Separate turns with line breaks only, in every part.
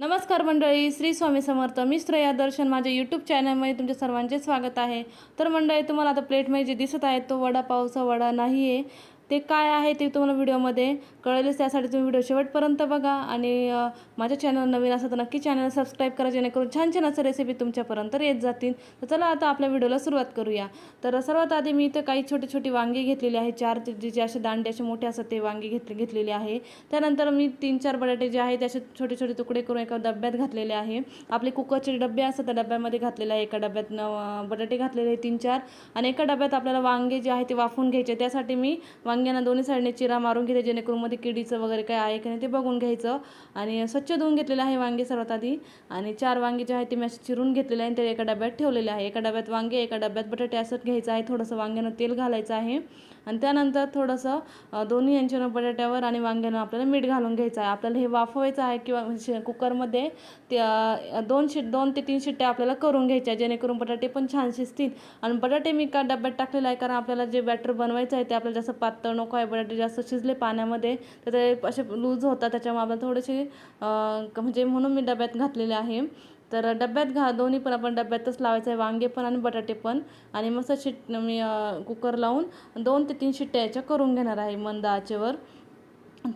नमस्कार मंडळी श्री स्वामी समर्थ मी श्रेया दर्शन माझ्या यूट्यूब चॅनलमध्ये तुमच्या सर्वांचे स्वागत आहे. तर मंडळी तुम्हाला आता प्लेटमध्ये जे दिसत आहे तो वडापावचा वडा नाही आहे ते काय आहे ते तुम्हाला व्हिडिओमध्ये कळेलच त्यासाठी तुम्ही व्हिडिओ शेवटपर्यंत बघा. आणि माझ्या चॅनल नवीन असं तर नक्की चॅनल सबस्क्राईब करा जेणेकरून छान छान असं रेसिपी तुमच्यापर्यंत येत जातील. तर चला आता आपल्या व्हिडिओला सुरुवात करूया. तर सर्वात आधी मी इथं काही छोटी छोटी वांगी घेतलेली आहे चार ते जे जे असे दांडे असे मोठे असतात ते वांगी घेतले घेतलेली आहे. त्यानंतर मी तीन चार बटाटे जे आहे त्याचे छोटे छोटे तुकडे करून एका डब्यात घातलेले आहे. आपले कुकरचे डबे असतात त्या डब्यामध्ये घातलेले आहे. एका डब्यात बटाटे घातलेले आहे तीन चार. आणि एका डब्यात आपल्याला वांगे जे आहे ते वाफवून घ्यायचे. त्यासाठी मी वांगे वांग्यांना दोन्ही साईडने चिरा मारून घेते जेणेकरून मध्ये किडीचं वगैरे काय आहे की नाही ते बघून घ्यायचं. आणि स्वच्छ धुवून घेतलेलं आहे वांगे सर्वात आधी. आणि चार वांगे जे आहे ते मी असे चिरून घेतलेले आहे आणि ते एका डब्यात ठेवलेले आहे. एका डब्यात वांगे एका डब्यात बटाटे असं घ्यायचं आहे. थोडंसं वांग्यानं तेल घालायचं आहे. आणि त्यानंतर थोडंसं दोन्ही यांच्या बटाट्यावर आणि वांग्यानं आपल्याला मीठ घालून घ्यायचं आहे. आपल्याला हे वाफवायचं आहे किंवा शे- कुकरमध्ये त्या दोन शिट दोन ते तीन शिट्ट्या आपल्याला करून घ्यायच्या जेणेकरून बटाटे पण छान शिजतील आणि बटाटे मी का डब्यात टाकलेला आहे कारण आपल्याला जे बॅटर बनवायचं आहे ते आपल्याला जास्त पातळ नको आहे. बटाटे जास्त शिजले पाण्यामध्ये तर ते असे लूज होतात. त्याच्यामुळे आपल्याला थोडेसे म्हणजे म्हणून मी डब्यात घातलेले आहे. तर डब्यात घा दोन्ही पण आपण डब्यातच लावायचं आहे. वांगे पण आणि बटाटे पण. आणि मस्त शिट मी कुकर लावून दोन ते तीन शिट्ट्या याच्या करून घेणार आहे मंद आचेवर.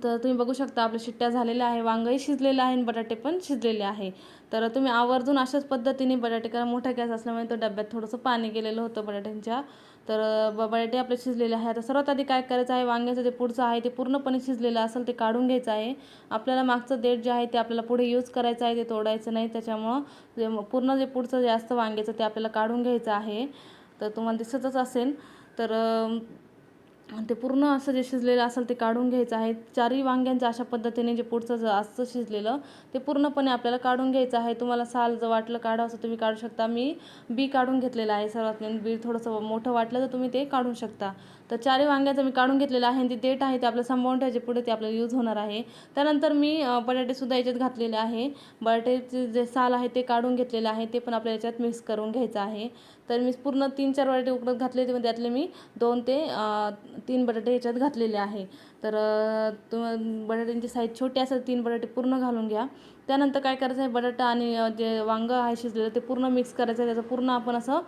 तर तुम्ही बघू शकता आपल्या शिट्ट्या झालेल्या आहे. वांगही शिजलेलं आहे आणि बटाटे पण शिजलेले आहे. तर तुम्ही आवर्जून अशाच पद्धतीने बटाटे करा मोठा गॅस असल्यामुळे तो डब्यात थोडंसं पाणी गेलेलं होतं बटाट्यांच्या. तर ब- बटाटे आपले शिजलेले आहे आता सर्वात आधी काय करायचं आहे वांग्याचं जे पुढचं आहे ते पूर्णपणे शिजलेलं असेल ते काढून घ्यायचं आहे. आपल्याला मागचं देठ जे आहे ते आपल्याला पुढे यूज करायचं आहे ते तोडायचं नाही. त्याच्यामुळं जे पूर्ण जे पुढचं जे असतं वांग्याचं ते आपल्याला काढून घ्यायचं आहे. तर तुम्हाला दिसतच असेल. तर ते पूर्ण असं जे शिजलेलं असेल ते काढून घ्यायचं आहे. चारही वांग्यांचं अशा पद्धतीने जे पुढचं जर असतं शिजलेलं ते पूर्णपणे आपल्याला काढून घ्यायचं आहे. तुम्हाला साल जर वाटलं काढावं असं तुम्ही काढू शकता. मी बी काढून घेतलेलं आहे सर्वात मेन बी थोडंसं मोठं वाटलं तर तुम्ही ते काढू शकता. तर चारही वांग्याचं मी काढून घेतलेलं आहे आणि ते देठ आहे ते आपलं सांभाळून ठेवायचे. पुढे ते आपल्याला यूज होणार आहे. त्यानंतर मी बटाटेसुद्धा याच्यात घातलेले आहे. बटाट्याचे जे साल आहे ते काढून घेतलेलं आहे. ते पण आपल्याला याच्यात मिक्स करून घ्यायचं आहे. तर मी पूर्ण तीन चार बटाटे उकडत घातले ते त्यातले मी दोन ते तीन बटाटे याच्यात घातलेले आहे. तर तुम बटाट्यांची साईज छोटी असेल तीन बटाटे पूर्ण घालून घ्या. त्यानंतर काय करायचं आहे बटाटा आणि जे वांगं आहे शिजलेलं ते पूर्ण मिक्स करायचं आहे. त्याचं पूर्ण आपण असं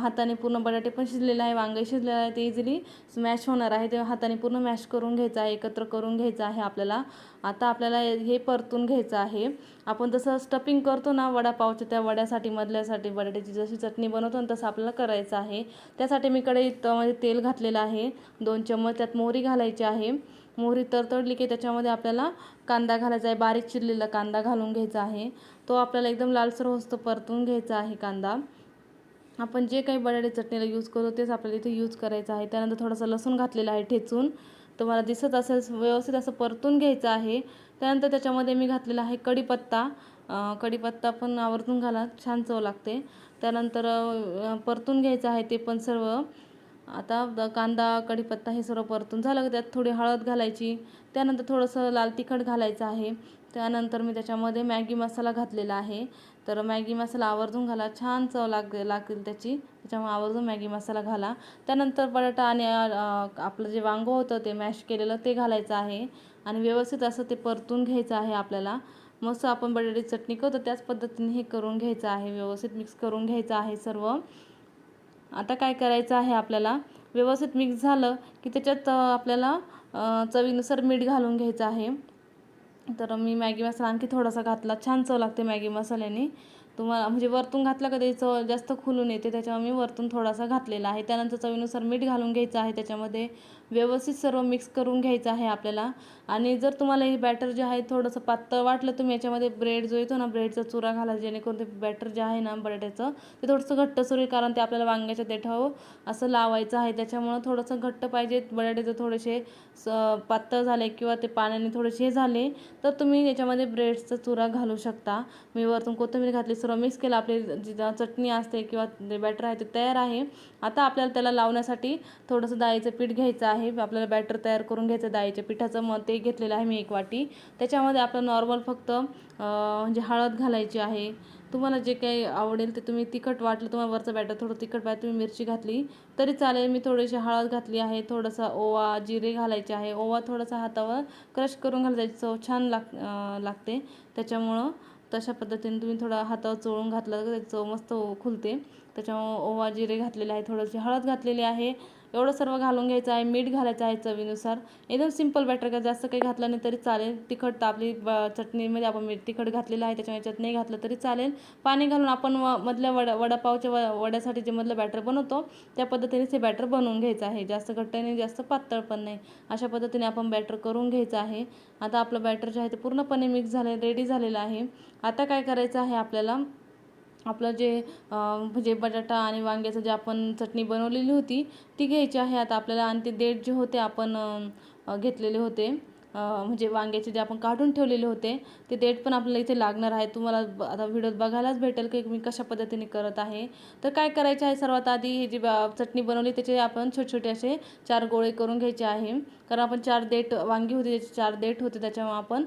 हाताने पूर्ण बटाटे पण शिजलेलं आहे वांगे शिजलेलं आहे. ते इझिली स्मॅश होणार आहे. ते हाताने पूर्ण मॅश करून घ्यायचं आहे एकत्र करून घ्यायचं आहे आपल्याला. आता आपल्याला हे परतून घ्यायचं आहे. आपण जसं स्टफिंग करतो ना वडापावच्या त्या वड्यासाठी मधल्यासाठी बटाट्याची जशी चटणी बनवतो ना तसं आपल्याला करायचं आहे. त्यासाठी मी कढईत म्हणजे तेल घातलेलं आहे. दोन चम्मच त्यात मोहरी घालायची आहे. मोहरी तरतडली की त्याच्यामध्ये आपल्याला कांदा घालायचा आहे. बारीक चिरलेला कांदा घालून घ्यायचा आहे. तो आपल्याला एकदम लालसर होस्त परतून घ्यायचा आहे कांदा. आपण जे काही बटाटे चटणीला यूज करतो तेच आपल्याला इथे यूज करायचं आहे. त्यानंतर थोडंसं लसूण घातलेलं आहे ठेचून. तुम्हाला दिसत असेल व्यवस्थित असं परतून घ्यायचं आहे. त्यानंतर त्याच्यामध्ये मी घातलेला आहे कढीपत्ता. कढीपत्ता पण आवर्जून घाला छान चव लागते. त्यानंतर परतून घ्यायचं आहे ते पण सर्व. आता द- कांदा कढीपत्ता हे सर्व परतून झालं. की त्यात थोडी हळद घालायची. त्यानंतर थोडंसं लाल तिखट घालायचं आहे. त्यानंतर मी त्याच्यामध्ये मॅगी मसाला घातलेला आहे. तर मॅगी मसाला आवर्जून घाला. छान चव लाग लागेल त्याची. त्याच्यामुळे आवर्जून मॅगी मसाला घाला. त्यानंतर बटाटा आणि आपलं जे वांगं होतं ते मॅश केलेलं ते घालायचं आहे. आणि व्यवस्थित असं ते परतून घ्यायचं आहे आपल्याला. मस्त आपण बटाट्याची चटणी करतो. त्याच पद्धतीने हे करून घ्यायचं आहे. व्यवस्थित मिक्स करून घ्यायचं आहे सर्व. आता काय करायचं आहे आपल्याला? व्यवस्थित मिक्स झालं की त्याच्यात आपल्याला चवीनुसार मीठ घालून घ्यायचं आहे. तर मी मॅगी मसाला आणखी थोडासा घातला. छान चव लागते मॅगी मसाल्याने. तुम्हाला म्हणजे वरतून घातला का त्याची चव जास्त खुलून येते त्याच्यामुळे मी वरतून थोडासा घातलेला आहे. त्यानंतर चवीनुसार मीठ घालून घ्यायचं आहे त्याच्यामध्ये. व्यवस्थित सर्व मिक्स करून घ्यायचं आहे आपल्याला. आणि जर तुम्हाला हे बॅटर जे आहे थोडंसं पातळ वाटलं तुम्ही याच्यामध्ये ब्रेड जो येतो ना ब्रेडचा चुरा घाला जेणेकरून ते बॅटर जे आहे ना बटाट्याचं ते थोडंसं घट्ट होईल कारण ते आपल्याला वांग्याच्या देठावं असं लावायचं आहे. त्याच्यामुळं थोडंसं घट्ट पाहिजे. बटाट्याचं थोडेसे स पातळ झाले किंवा ते पाण्याने थोडेसे हे झाले तर तुम्ही याच्यामध्ये ब्रेडचा चुरा घालू शकता. मी वरतून कोथिंबीर घातली सर्व मिक्स केलं. आपली जी चटणी असते किंवा बॅटर आहे ते तयार आहे. आता आपल्याला त्याला लावण्यासाठी थोडंसं डाळीचं पीठ घ्यायचं आहे आपल्याला बॅटर तयार करून घ्यायचं डाळीच्या पिठाचं. मग ते घेतलेलं आहे मी एक वाटी. त्याच्यामध्ये आपलं नॉर्मल फक्त म्हणजे हळद घालायची आहे. तुम्हाला जे काही आवडेल ते तुम्ही तिखट वाटलं तुम्हाला वरचं बॅटर थोडं तिखट पाहिजे तुम्ही मिरची घातली तरी चालेल. मी थोडीशी हळद घातली आहे थोडासा ओवा जिरे घालायचे आहे. ओवा थोडासा हातावर क्रश करून घालायची चव छान लाग लागते. त्याच्यामुळं तशा पद्धतीने तुम्ही थोडा हातावर चोळून घातला तर चव मस्त खुलते. त्याच्यामुळं ओवा जिरे घातलेले आहे. थोडीशी हळद घातलेली आहे. एवढं सर्व घालून घ्यायचं आहे मीठ घालायचं आहे चवीनुसार. एकदम सिंपल बॅटर का जास्त काही घातलं नाही तरी चालेल. तिखट तर आपली ब चटणीमध्ये आपण मीठ तिखट घातलेलं आहे त्याच्यामुळे चटणी घातलं तरी चालेल. पाणी घालून आपण व मधल्या वडा वडापावच्या व वड्यासाठी जे मधलं बॅटर बनवतो त्या पद्धतीने ते बॅटर बनवून घ्यायचं आहे. जास्त घट्ट नाही जास्त पातळ पण नाही. अशा पद्धतीने आपण बॅटर करून घ्यायचं आहे. आता आपलं बॅटर जे आहे ते पूर्णपणे मिक्स झालं रेडी झालेलं आहे. आता काय करायचं आहे आपल्याला? आपलं जे म्हणजे बटाटा आणि वांग्याचं जे आपण चटणी बनवलेली होती ती घ्यायची आहे. आता आपल्याला आणि ते देठ जे होते आपण घेतलेले होते. म्हणजे वांग्याचे जे आपण काढून ठेवलेले होते ते देठ पण आपल्याला इथे लागणार आहे. तुम्हाला आता व्हिडिओत बघायलाच भेटेल की मी कशा पद्धतीने करत आहे. तर काय करायचे आहे? सर्वात आधी ही जी चटणी बनवली त्याचे आपण छोटे छोटे असे चार गोळे करून घ्यायचे आहे. कारण आपण चार देठ वांगी होती त्याचे चार देठ होते त्याच्यामुळे आपण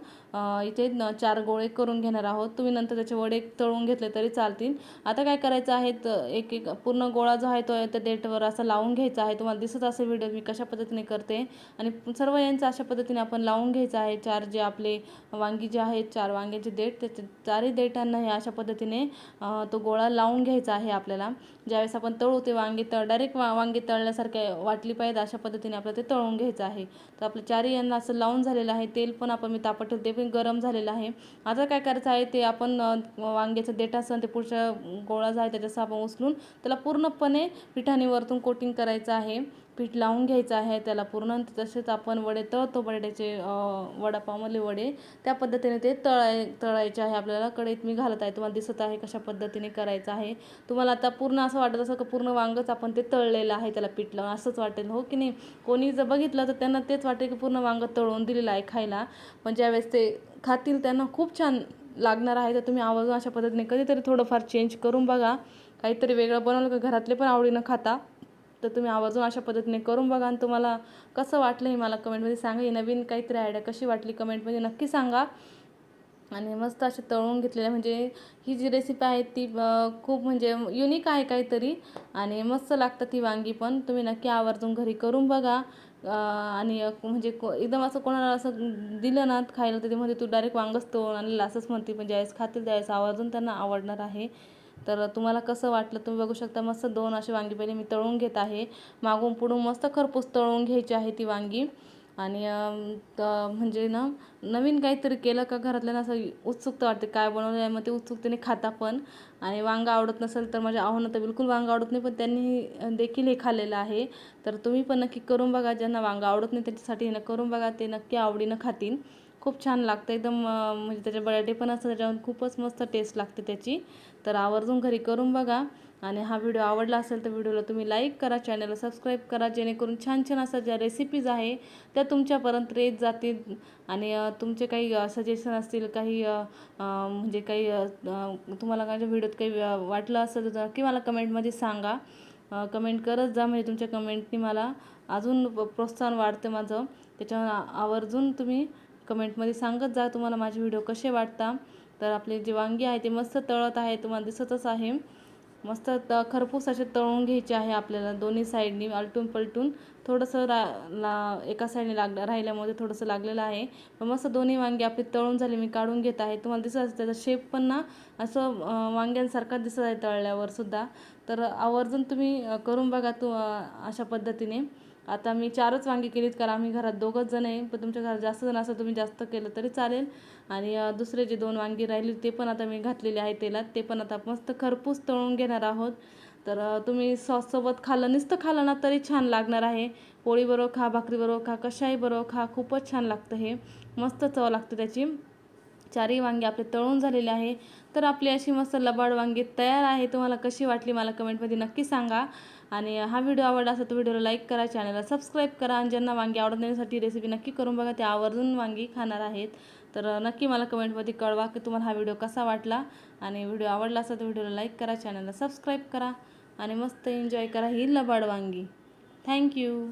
इथे चार गोळे करून घेणार आहोत. तुम्ही नंतर त्याचे वडे तळून घेतले तरी चालतील. आता काय करायचं आहे? एक एक पूर्ण गोळा जो आहे तो त्या देठवर असा लावून घ्यायचा आहे. तुम्हाला दिसत असेल व्हिडिओ मी कशा पद्धतीने करते. आणि सर्व यांचं अशा पद्धतीने आपण लावून लावून घ्यायचं आहे. चार जे आपले वांगी जे आहेत चार वांग्याचे देठ त्याचे चारही देठांना हे अशा पद्धतीने तो गोळा लावून घ्यायचा आहे आपल्याला. ज्यावेळेस आपण तळू ते वांगी तळ डायरेक्ट वा वांगी तळल्यासारखे वाटली पाहिजे अशा पद्धतीने आपल्याला ते तळून घ्यायचं आहे. तर आपलं चारही यांना असं लावून झालेलं आहे. तेल पण आपण मी तापत ठेवते पण गरम झालेलं आहे. आता काय करायचं आहे ते आपण वांग्याचं देठ असं ते पुढच्या गोळा जो आहे त्याच्यासं आपण उचलून त्याला पूर्णपणे पिठाने वरतून कोटिंग करायचं आहे. पीठ लावून घ्यायचं आहे त्याला पूर्ण तसेच आपण वडे तळतो बटाट्याचे वडापावमधले वडे त्या पद्धतीने ते तळाय तळायचे आहे आपल्याला. कढईत मी घालत आहे तुम्हाला दिसत आहे कशा पद्धतीने करायचं आहे. तुम्हाला आता पूर्ण असं वाटत असं का पूर्ण वांगच आपण ते तळलेलं आहे त्याला पीठ लावून. असंच वाटेल हो की नाही? कोणी जर बघितलं तर त्यांना तेच वाटेल की पूर्ण वांग तळून दिलेलं आहे खायला. पण ज्यावेळेस ते खातील त्यांना खूप छान लागणार आहे. तर तुम्ही आवाज अशा पद्धतीने कधीतरी थोडंफार चेंज करून बघा. काहीतरी वेगळं बनवलं का घरातले पण आवडीनं खाता. तर तुम्ही आवर्जून अशा पद्धतीने करून बघा. आणि तुम्हाला कसं वाटलं हे मला कमेंटमध्ये सांगा. ही नवीन काहीतरी आयडिया कशी वाटली कमेंटमध्ये नक्की सांगा. आणि मस्त असे तळून घेतलेले म्हणजे ही जी रेसिपी आहे ती खूप म्हणजे युनिक आहे काहीतरी. आणि मस्त लागतं ती वांगी पण. तुम्ही नक्की आवर्जून घरी करून बघा. आणि म्हणजे को एकदम असं कोणाला असं दिलं ना खायला तर ते म्हणजे तू डायरेक्ट वांगच तळून आणि लासच म्हणते. पण ज्यावेळेस खातील त्यावेळेस आवर्जून त्यांना आवडणार आहे. तर तुम्हाला कसं वाटलं? तुम्ही बघू शकता मस्त दोन असे वांगी पहिले मी तळून घेत आहे. मागून पुढून मस्त खरपूस तळून घ्यायची आहे ती वांगी. आणि म्हणजे ना नवीन काहीतरी केलं का घरातल्यानं असं उत्सुकता वाटते काय बनवलं आहे मग ते उत्सुकतेने खाता पण. आणि वांगा आवडत नसेल तर माझ्या आव्हानं तर बिलकुल वांगा आवडत नाही पण त्यांनी देखील हे खाल्लेलं आहे. तर तुम्ही पण नक्की करून बघा ज्यांना वांगा आवडत नाही त्याच्यासाठी ना करून बघा ते नक्की आवडीनं खातील. खूप छान लागतं. एकदम म्हणजे त्याचे बटाटे पण असतात त्याच्यावर खूपच मस्त टेस्ट लागते त्याची. तर आवर्जून घरी करून बघा आणि हा व्हिडिओ आवडला असेल तर व्हिडिओला तुम्ही लाईक करा चॅनलला सबस्क्राईब करा जेणेकरून छान छान अशा ज्या रेसिपीज आहे त्या तुमच्यापर्यंत येत जातील. आणि तुमचे काही सजेशन असतील काही म्हणजे काही तुम्हाला माझ्या व्हिडिओत काही वाटलं असेल तर की मला कमेंटमध्ये सांगा. कमेंट करत जा म्हणजे तुमच्या कमेंटनी मला अजून प्रोत्साहन वाढतं माझं. त्याच्यावर आवर्जून तुम्ही कमेंटमध्ये सांगत जा तुम्हाला माझे व्हिडिओ कसे वाटता. तर आपले जे वांगी आहे ते मस्त तळत आहे तुम्हाला दिसतच आहे. मस्त त खरपूस असे तळून घ्यायचे आहे आपल्याला दोन्ही साईडनी आलटून पलटून. थोडंसं रा ला एका साईडने लाग राहिल्यामुळे थोडंसं लागलेलं आहे. पण मस्त दोन्ही वांगे आपली तळून झाले मी काढून घेत आहे. तुम्हाला दिसत असं त्याचा शेप पण ना असं वांग्यांसारखा दिसत आहे तळल्यावर सुद्धा. तर आवर्जून तुम्ही करून बघा तू अशा पद्धतीने. आता मी चारच वांगी केलीत कारण आम्ही घरात दोघंच जण आहे. पण तुमच्या घरात जास्त जण असं तुम्ही जास्त केलं तरी चालेल. आणि दुसरे जे दोन वांगी राहिली ते पण आता मी घातलेले आहे तेलात. ते पण आता मस्त खरपूस तळून घेणार आहोत. तर तुम्ही सॉससोबत खाल्लं नुसतं खाल्लं ना तरी छान लागणार आहे. पोळीबरोबर खा भाकरीबरोबर खा कशाही बरोबर खा खूपच छान लागतं हे. मस्त चव लागते त्याची. चारही वांगे आपले तळून झालेले आहे. तर आपली अशी मस्त लबाड वांगी तयार आहे. तुम्हाला कशी वाटली मला कमेंटमध्ये नक्की सांगा. आणि हा व्हिडिओ आवडला असेल तर व्हिडिओला लाईक करा चॅनलला सबस्क्राईब करा. आणि ज्यांना वांगी आवडत नाही रेसिपी नक्की करून बघा. ते आवर्जून वांगी खाणार आहेत. तर नक्की मला कमेंटमध्ये कळवा की तुम्हाला हा व्हिडिओ कसा वाटला. आणि व्हिडिओ आवडला असेल तर व्हिडिओला लाईक करा चॅनलला सबस्क्राईब करा. आणि मस्त एन्जॉय करा ही लबाड वांगी. थँक्यू